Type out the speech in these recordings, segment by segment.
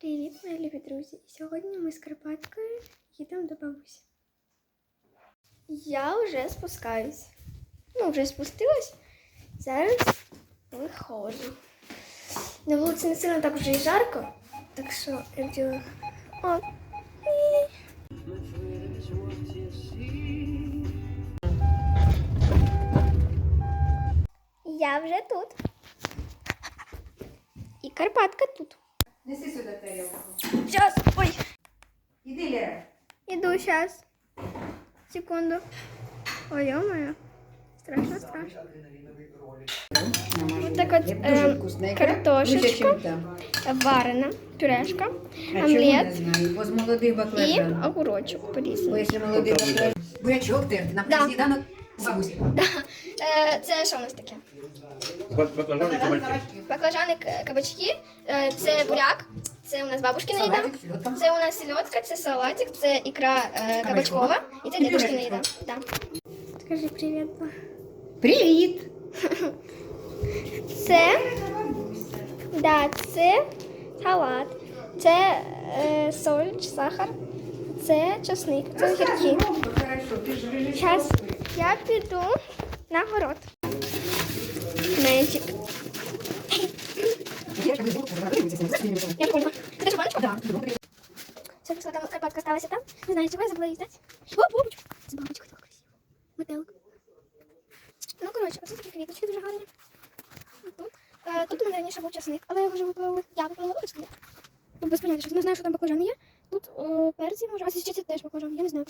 Привіт, мої любі друзі! Сьогодні ми з Карпаткою їдемо до бабусі. Я вже спускаюсь. Ну, вже спустилась. Зараз виходжу. На вулиці не сильно так вже і жарко, так що я вділа. О, і- Я вже тут. І Карпатка тут. Неси сюди тарілку. Сейчас, ой, Іди, Лера. иду сейчас. Секунду. Ой, ё-моё. Страшно, страшно. Вот так вот Дуже эм, вкусна ікра. картошечка. Лучше, чим там. варена, пюрешка, А чому омлет не знаю? Бо з молодий и баклажан. огурочок Бо порізаний. якщо молодий баклажан. Бурячок терти. На Да. сніданок Е, Це що у нас таке? Баклажани кабачки. Баклажани, к- кабачки, е, це буряк, це у нас бабушкина їда. Салатик, сільотка. Це у нас сельодка, це салатик, це ікра е, кабачкова і це І дедушкина їда. Да. Скажи привіт. Привіт! Це, да, це салат, це е, соль, сахар, це чесник, це огірки. Зараз я піду на город. Мейджик. Я поняла. Ти теж баночку? Да. Все, пішла там Карпатка сталася там. Не знаю, чого я забула її взяти. О, бабочка. Це бабочка така красива. Метелик. Ну, коротше, оце такі квіточки дуже гарні. Тут, е, у мене раніше був часник, але його вже випалили. Я випалила вибачте. Ну, без поняття, що не знаю, що там баклажан є. Тут о, перці, може, а ще це теж баклажан, я не знаю.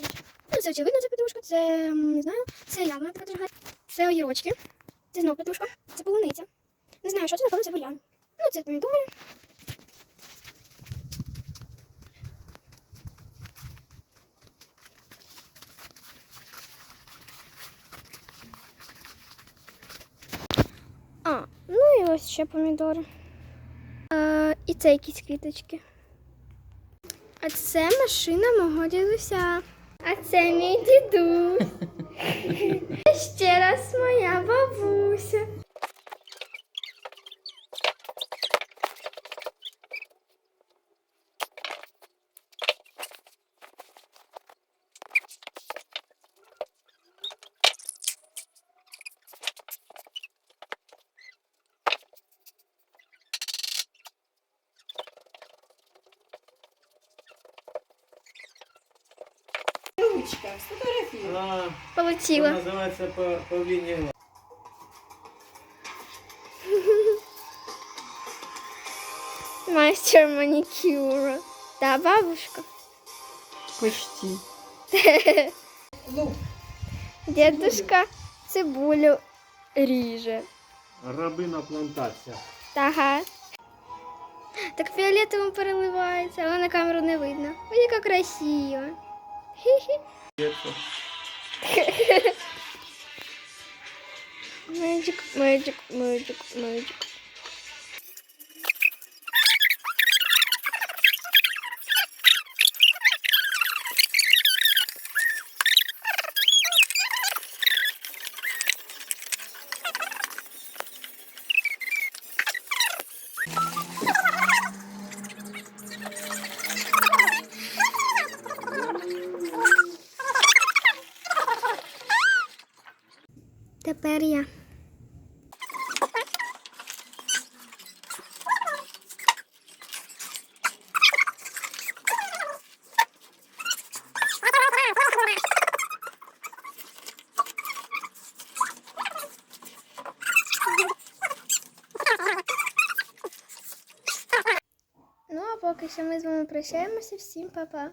Ну, це очевидно, це петрушка, це, не знаю, це яблуна така. Це огірочки, це знов петрушка, це полуниця. Не знаю, що це, напевно, це бурян. Ну, це помідори. А, ну і ось ще помідори. А, і це якісь квіточки. А це машина мого дідуся. А це мій дідусь. ще раз моя бабуся. Ручка, сфотографіруй. А, Полетіла. називається по, по лінії. Мастер манікюра. Да, бабушка. Почти. Лук. Дедушка цибулю ріже. Рабина плантація. Ага. Так фіолетовим переливається, але на камеру не видно. Ой, яка красива. magic, magic, magic, magic. Тепер я. Ну, а поки що ми з вами прощаємося. Всім па-па.